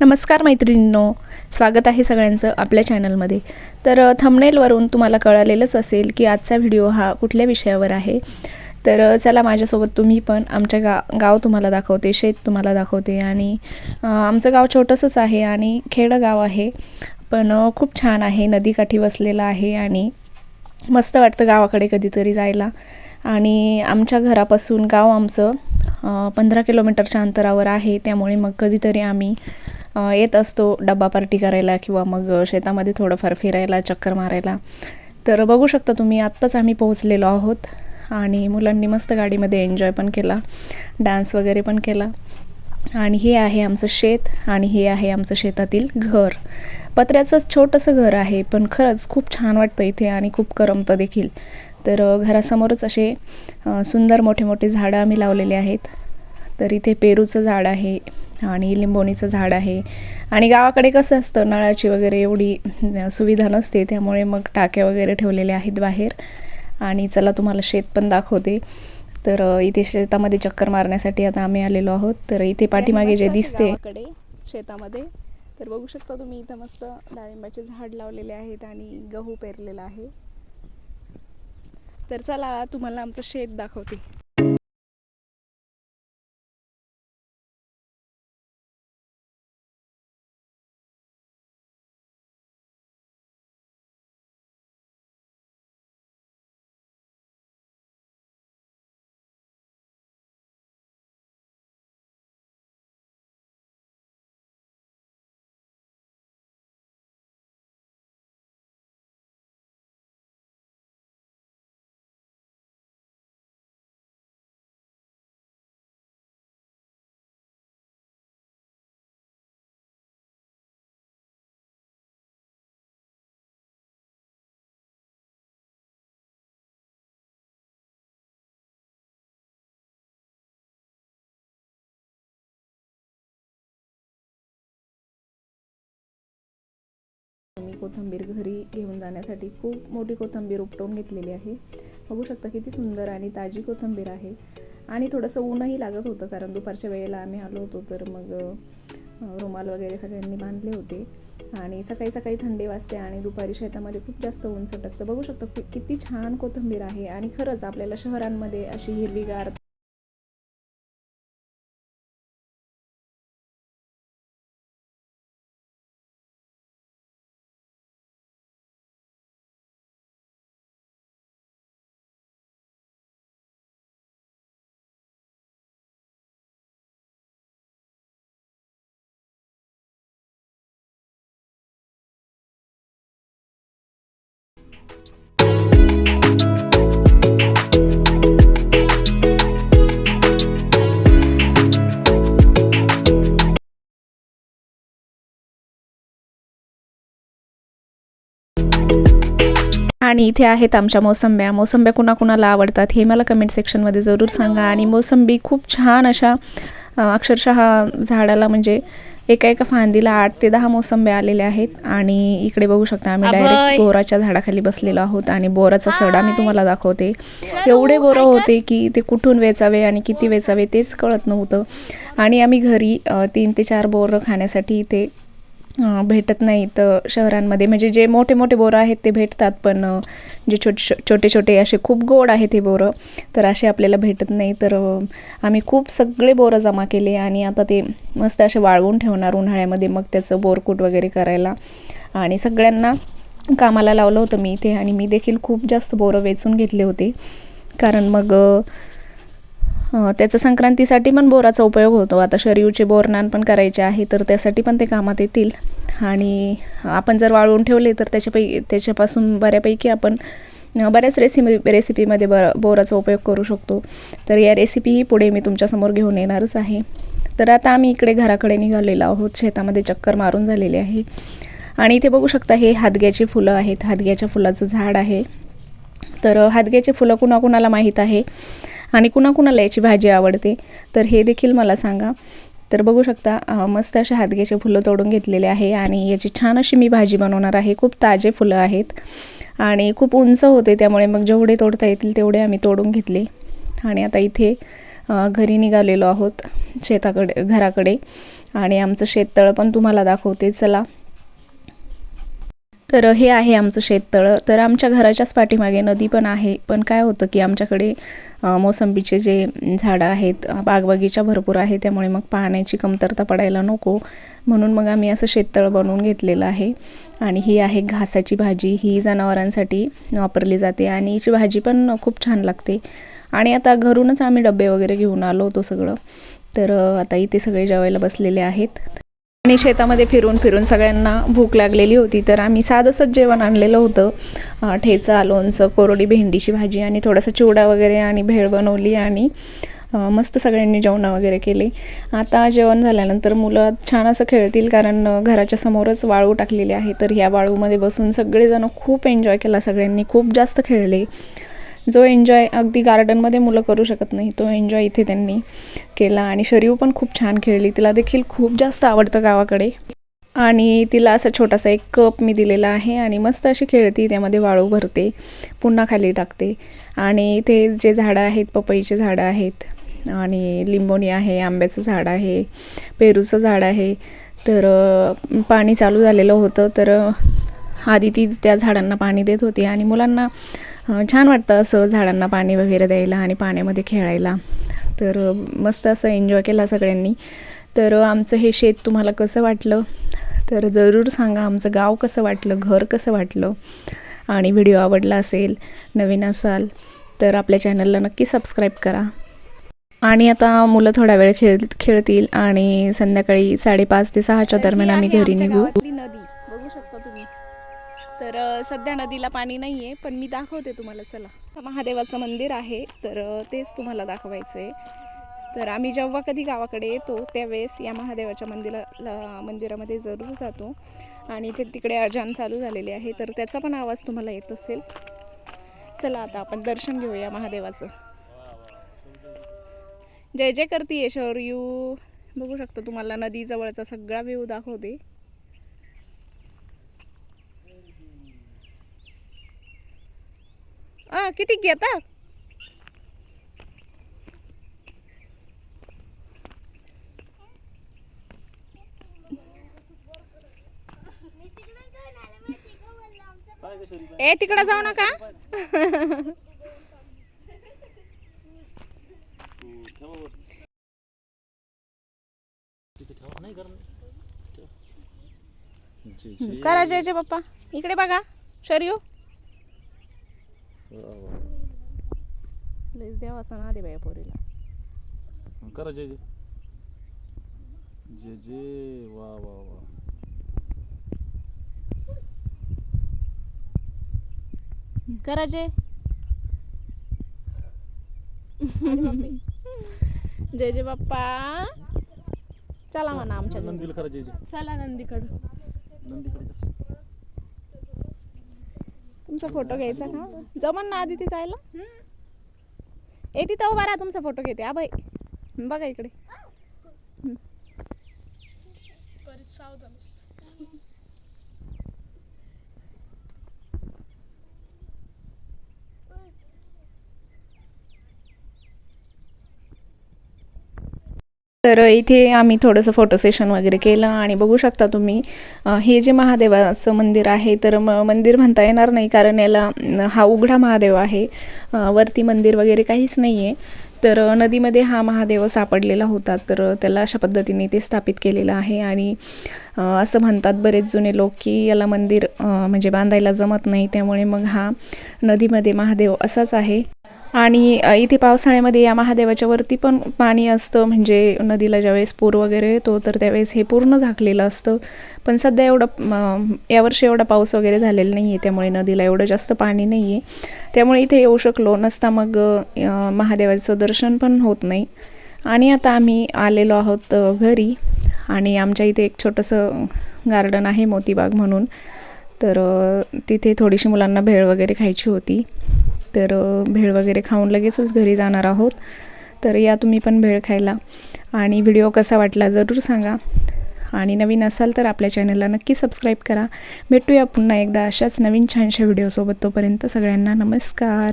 नमस्कार मैत्रिणींनो स्वागत आहे सगळ्यांचं आपल्या चॅनलमध्ये. तर थमनेलवरून थंबनेलवरून तुम्हाला कळालेलंच असेल की आजचा व्हिडिओ हा कुठल्या विषयावर आहे. तर चला माझ्यासोबत तुम्ही पण आमच्या गा गाव तुम्हाला दाखवते शेत तुम्हाला दाखवते आणि आमचं गाव छोटंसंच आहे आणि खेडं गाव आहे. पण खूप छान आहे नदीकाठी वसलेलं आहे आणि मस्त वाटतं गावाकडे कधीतरी जायला. आणि आमच्या घरापासून गाव आमचं पंधरा किलोमीटरच्या अंतरावर आहे त्यामुळे मग कधीतरी आम्ही येत असतो डब्बा पार्टी करायला किंवा मग शेतामध्ये थोडंफार फिरायला चक्कर मारायला. तर बघू शकता तुम्ही आत्ताच आम्ही पोहोचलेलो आहोत आणि मुलांनी मस्त गाडीमध्ये एन्जॉय पण केला डान्स वगैरे पण केला. आणि हे आहे आमचं शेत आणि हे आहे आमचं शेतातील घर. पत्र्याचं छोटंसं घर आहे पण खरंच खूप छान वाटतं इथे आणि खूप करमतं देखील. तर घरासमोरच असे सुंदर मोठे मोठे झाडं आम्ही लावलेले आहेत. तर इथे पेरूचं झाड आहे आणि लिंबोणीचं झाड आहे. आणि गावाकडे कसं असतं नळाची वगैरे एवढी सुविधा नसते त्यामुळे मग टाक्या वगैरे ठेवलेल्या आहेत बाहेर. आणि चला तुम्हाला शेत पण दाखवते. तर इथे शेतामध्ये चक्कर मारण्यासाठी आता आम्ही आलेलो आहोत. तर इथे पाठीमागे जे दिसते शेतामध्ये. तर बघू शकता तुम्ही इथं मस्त डाळिंबाचे झाड लावलेले आहेत आणि गहू पेरलेला आहे. तर चला तुम्हाला आमचं शेत दाखवते. कोथिंबीर घरी घेऊन जाण्यासाठी खूप मोठी कोथिंबीर उपटवून घेतलेली आहे. बघू शकता किती सुंदर आणि ताजी कोथिंबीर आहे. आणि थोडंसं ऊनही लागत होतं कारण दुपारच्या वेळेला आम्ही आलो होतो तर मग रुमाल वगैरे सगळ्यांनी बांधले होते. आणि सकाळी सकाळी थंडी वाजते आणि दुपारी शेतामध्ये खूप जास्त ऊन सटकतं. बघू शकता किती छान कोथिंबीर आहे. आणि खरंच आपल्याला शहरांमध्ये अशी हिरवीगार आणि इथे आहेत आमच्या मोसंब्या. मोसंब्या कुणाकुणाला आवडतात हे मला कमेंट सेक्शनमध्ये जरूर सांगा. आणि मोसंबी खूप छान अशा अक्षरशः झाडाला म्हणजे एका एका फांदीला आठ ते दहा मोसंब्या आलेल्या आहेत. आणि इकडे बघू शकता आम्ही डायरेक्ट बोराच्या झाडाखाली बसलेलो आहोत आणि बोराचा सडा मी तुम्हाला दाखवते. एवढे बोरं होते की ते कुठून वेचावे आणि किती वेचावे तेच कळत नव्हतं. आणि आम्ही घरी तीन ते चार बोरं खाण्यासाठी अं, भेटत नाहीत शहरांमध्ये. म्हणजे जे मोठे मोठे बोरं आहेत ते भेटतात पण जे छोटे छोटे छोटे असे खूप गोड आहेत हे बोरं तर असे आपल्याला भेटत नाही. तर आम्ही खूप सगळे बोरं जमा केले आणि आता ते मस्त असे वाळवून ठेवणार उन्हाळ्यामध्ये मग त्याचं बोरकूट वगैरे करायला. आणि सगळ्यांना कामाला लावलं होतं मी इथे आणि मी देखील खूप जास्त बोरं वेचून घेतले होते. कारण मग त्याचा संक्रांतीसाठी पण बोराचा उपयोग होतो. आता शरीवचे बोरनान पण करायचे आहे तर त्यासाठी पण ते कामात येतील. आणि आपण जर वाळवून ठेवले तर त्याच्यापैकी त्याच्यापासून बऱ्यापैकी आपण बऱ्याच रेसिपी रेसिपीमध्ये बर बोराचा उपयोग करू शकतो. तर या रेसिपीही पुढे मी तुमच्यासमोर घेऊन येणारच आहे. तर आता आम्ही इकडे घराकडे निघालेलो आहोत. शेतामध्ये चक्कर मारून झालेले आहे. आणि इथे बघू शकता हे हादग्याची फुलं आहेत. हादग्याच्या फुलाचं झाड आहे. तर हादग्याचे फुलं कुणाकुणाला माहीत आहे? आणि कुणाकुणाला याची भाजी आवडते? तर हे देखील मला सांगा. तर बघू शकता मस्त असे हादग्याचे फुलं तोडून घेतलेले आहे आणि याची छान अशी मी भाजी बनवणार आहे. खूप ताजे फुलं आहेत आणि खूप उंच होते त्यामुळे मग जेवढे तोडता येतील तेवढे आम्ही तोडून घेतले. आणि आता इथे घरी निघालेलो आहोत शेताकडे घराकडे. आणि आमचं शेततळं पण तुम्हाला दाखवते. चला तर हे आहे आमचं शेततळं. तर आमच्या घराच्याच पाठीमागे नदी पण आहे. पण काय होतं की आमच्याकडे मोसंबीचे जे झाडं आहेत बागबगीचा भरपूर आहे त्यामुळे मग पाण्याची कमतरता पडायला नको. म्हणून मग आम्ही असं शेततळं बनवून घेतलेलं आहे. आणि ही आहे घासाची भाजी. ही जनावरांसाठी वापरली जाते. आणि हिची भाजी पण खूप छान लागते. आणि आता घरूनच आम्ही डबे वगैरे घेऊन आलो होतो सगळं. तर आता इथे सगळे जेवायला बसलेले आहेत. आणि शेतामध्ये फिरून फिरून सगळ्यांना भूक लागलेली होती तर आम्ही साधंसंच जेवण आणलेलं होतं. ठेचा लोणचं कोरडी भेंडीची भाजी आणि थोडासा चिवडा वगैरे आणि भेळ बनवली आणि मस्त सगळ्यांनी जेवणं वगैरे केले. आता जेवण झाल्यानंतर मुलं छान असं खेळतील कारण घराच्या समोरच वाळू टाकलेली आहे तर ह्या वाळूमध्ये बसून सगळेजण खूप एन्जॉय केला सगळ्यांनी खूप जास्त खेळले. जो एन्जॉय अगदी गार्डनमध्ये मुलं करू शकत नाही तो एन्जॉय इथे त्यांनी केला आणि शरीव पण खूप छान खेळली. तिला देखील खूप जास्त आवडतं गावाकडे. आणि तिला असा छोटासा एक कप मी दिलेला आहे आणि मस्त अशी खेळती त्यामध्ये वाळू भरते पुन्हा खाली टाकते. आणि इथे जे झाडं आहेत पपईचे झाडं आहेत आणि लिंबोणी आहे आंब्याचं झाड आहे पेरूचं झाड आहे. तर पाणी चालू झालेलं होतं तर आधी ती त्या झाडांना पाणी देत होती आणि मुलांना छान वाटतं असं झाडांना पाणी वगैरे द्यायला आणि पाण्यामध्ये खेळायला. तर मस्त असं एन्जॉय केला सगळ्यांनी. तर आमचं हे शेत तुम्हाला कसं वाटलं? तर जरूर सांगा आमचं गाव कसं वाटलं घर कसं वाटलं? आणि व्हिडिओ आवडला असेल नवीन असाल तर आपल्या चॅनलला नक्की सबस्क्राईब करा. आणि आता मुलं थोडा वेळ खेळ खेळतील आणि संध्याकाळी साडेपाच ते सहाच्या दरम्यान आम्ही घरी निघू. नदी. बघू शकता तुम्ही. तर सध्या नदीला पाणी नाही आहे पण मी दाखवते तुम्हाला चला. महादेवाचं मंदिर आहे तर तेच तुम्हाला दाखवायचं आहे तर आम्ही जेव्हा कधी गावाकडे येतो त्यावेळेस या महादेवाच्या मंदिराला मंदिरामध्ये जरूर जातो. आणि ते तिकडे अजान चालू झालेले आहे तर त्याचा पण आवाज तुम्हाला येत असेल. चला आता आपण दर्शन घेऊया महादेवाचं. जय जय करते शौर्यू बघू शकता तुम्हाला नदीजवळचा सगळा व्ह्यू दाखवते. किती घेता? ए तिकडे जाऊ नका. करा जय पप्पा इकडे बघा शर्यू. लईच देवा सणा दे बाया पोरीला. करा जय जय जय जय वा वा वा. करा जय जय जय बाप्पा. चला म्हणा आमच्या. नंदीला करा जय जय चला नंदीकड. नंदीकडे? तुमचा फोटो घ्यायचा का जमन ना आधी ती जायला ए तिथं उभा राहा तुमचा फोटो घेते हा बाई. बघा इकडे. तर इथे आम्ही थोडंसं फोटो सेशन वगैरे केलं आणि बघू शकता तुम्ही हे जे महादेवाचं मंदिर आहे तर म मंदिर म्हणता येणार नाही कारण याला हा उघडा महादेव आहे. वरती मंदिर वगैरे काहीच नाही आहे तर नदीमध्ये हा महादेव सापडलेला होता तर त्याला अशा पद्धतीने ते स्थापित केलेलं आहे आणि असं म्हणतात बरेच जुने लोक की याला मंदिर म्हणजे बांधायला जमत नाही त्यामुळे मग हा नदीमध्ये महादेव असाच आहे. आणि इथे पावसाळ्यामध्ये या महादेवाच्या वरती पण पाणी असतं. म्हणजे नदीला ज्यावेळेस पूर वगैरे येतो तर त्यावेळेस हे पूर्ण झाकलेलं असतं. पण सध्या एवढं यावर्षी एवढा पाऊस वगैरे झालेला नाही आहे त्यामुळे नदीला एवढं जास्त पाणी नाही आहे त्यामुळे इथे येऊ शकलो नसता मग महादेवाचं दर्शन पण होत नाही. आणि आता आम्ही आलेलो आहोत घरी. आणि आमच्या इथे एक छोटंसं गार्डन आहे मोतीबाग म्हणून. तर तिथे थोडीशी मुलांना भेळ वगैरे खायची होती. तर भेळ वगैरे खाऊन लगेचच घरी जाणार आहोत. तर या तुम्ही पण भेळ खायला. आणि व्हिडिओ कसा वाटला जरूर सांगा. आणि नवीन असाल तर आपल्या चॅनलला नक्की सबस्क्राईब करा. भेटूया पुन्हा एकदा अशाच नवीन छानशा व्हिडिओसोबत तोपर्यंत सगळ्यांना नमस्कार.